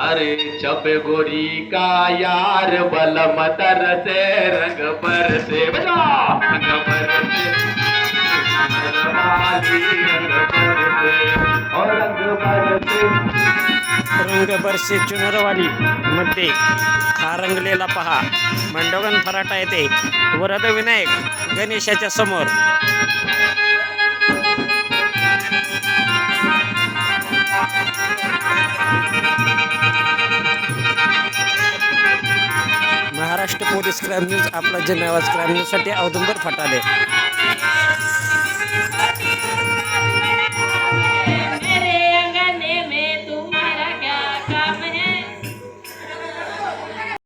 अरे पे गोरी का यार बलम तरसे रंग बजा! रंग पर से रंग बरसे चुनरवाली मध्ये हा रंगलेला पहा. मंडोगन फराटा येते वरद विनायक गणेशाच्या समोर. महाराष्ट्र पोलीस क्राईम न्यूज आपला जनआवाज क्राईम न्यूजसाठी औदुंबर फटाले.